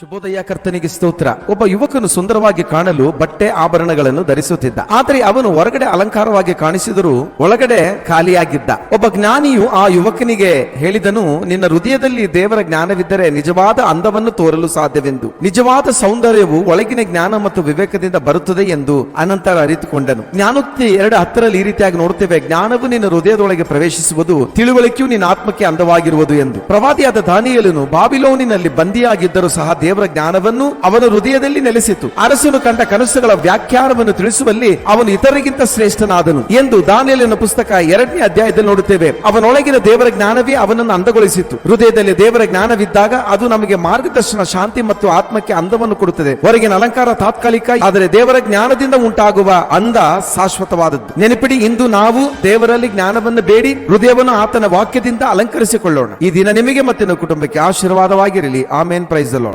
ಶುಭೋದಯ ಕರ್ತನಿಗೆ ಸ್ತೋತ್ರ. ಒಬ್ಬ ಯುವಕನು ಸುಂದರವಾಗಿ ಕಾಣಲು ಬಟ್ಟೆ ಆಭರಣಗಳನ್ನು ಧರಿಸುತ್ತಿದ್ದ. ಆದರೆ ಅವನು ಹೊರಗಡೆ ಅಲಂಕಾರವಾಗಿ ಕಾಣಿಸಿದರೂ ಒಳಗಡೆ ಖಾಲಿಯಾಗಿದ್ದ. ಒಬ್ಬ ಜ್ಞಾನಿಯು ಆ ಯುವಕನಿಗೆ ಹೇಳಿದನು, ನಿನ್ನ ಹೃದಯದಲ್ಲಿ ದೇವರ ಜ್ಞಾನವಿದ್ದರೆ ನಿಜವಾದ ಅಂದವನ್ನು ತೋರಲು ಸಾಧ್ಯವೆಂದು. ನಿಜವಾದ ಸೌಂದರ್ಯವು ಒಳಗಿನ ಜ್ಞಾನ ಮತ್ತು ವಿವೇಕದಿಂದ ಬರುತ್ತದೆ ಎಂದು ಅನಂತರ ಅರಿತುಕೊಂಡನು. ಜ್ಞಾನೋಕ್ತಿ ಎರಡು ಹತ್ತರಲ್ಲಿ ಈ ರೀತಿಯಾಗಿ ನೋಡುತ್ತೇವೆ. ಜ್ಞಾನವು ನಿನ್ನ ಹೃದಯದೊಳಗೆ ಪ್ರವೇಶಿಸುವುದು, ತಿಳುವಳಿಕೆಯು ನಿನ್ನ ಆತ್ಮಕ್ಕೆ ಅಂದವಾಗಿರುವುದು ಎಂದು. ಪ್ರವಾದಿಯಾದ ದಾನಿಯಲನು ಬಾಬಿಲೋನಿನಲ್ಲಿ ಬಂದಿಯಾಗಿದ್ದರೂ ಸಹ ದೇವರ ಜ್ಞಾನವನ್ನು ಅವನ ಹೃದಯದಲ್ಲಿ ನೆಲೆಸಿತು. ಅರಸನು ಕಂಡ ಕನಸುಗಳ ವ್ಯಾಖ್ಯಾನವನ್ನು ತಿಳಿಸುವಲ್ಲಿ ಅವನು ಇತರರಿಗಿಂತ ಶ್ರೇಷ್ಠನಾದನು ಎಂದು ದಾನಿಯಲಿನ ಪುಸ್ತಕ ಎರಡನೇ ಅಧ್ಯಾಯದಲ್ಲಿ ನೋಡುತ್ತೇವೆ. ಅವನೊಳಗಿನ ದೇವರ ಜ್ಞಾನವೇ ಅವನನ್ನು ಅಂದಗೊಳಿಸಿತು. ಹೃದಯದಲ್ಲಿ ದೇವರ ಜ್ಞಾನವಿದ್ದಾಗ ಅದು ನಮಗೆ ಮಾರ್ಗದರ್ಶನ, ಶಾಂತಿ ಮತ್ತು ಆತ್ಮಕ್ಕೆ ಅಂದವನ್ನು ಕೊಡುತ್ತದೆ. ಹೊರಗಿನ ಅಲಂಕಾರ ತಾತ್ಕಾಲಿಕ, ಆದರೆ ದೇವರ ಜ್ಞಾನದಿಂದ ಉಂಟಾಗುವ ಅಂದ ಶಾಶ್ವತವಾದದ್ದು. ನೆನಪಿಡಿ, ಇಂದು ನಾವು ದೇವರಲ್ಲಿ ಜ್ಞಾನವನ್ನು ಬೇಡಿ, ಹೃದಯವನ್ನು ಆತನ ವಾಕ್ಯದಿಂದ ಅಲಂಕರಿಸಿಕೊಳ್ಳೋಣ. ಈ ದಿನ ನಿಮಗೆ ಮತ್ತೆ ಕುಟುಂಬಕ್ಕೆ ಆಶೀರ್ವಾದವಾಗಿರಲಿ. ಆಮೇನ್. ಪ್ರೈಸ್ ಅಲ್ಲೋ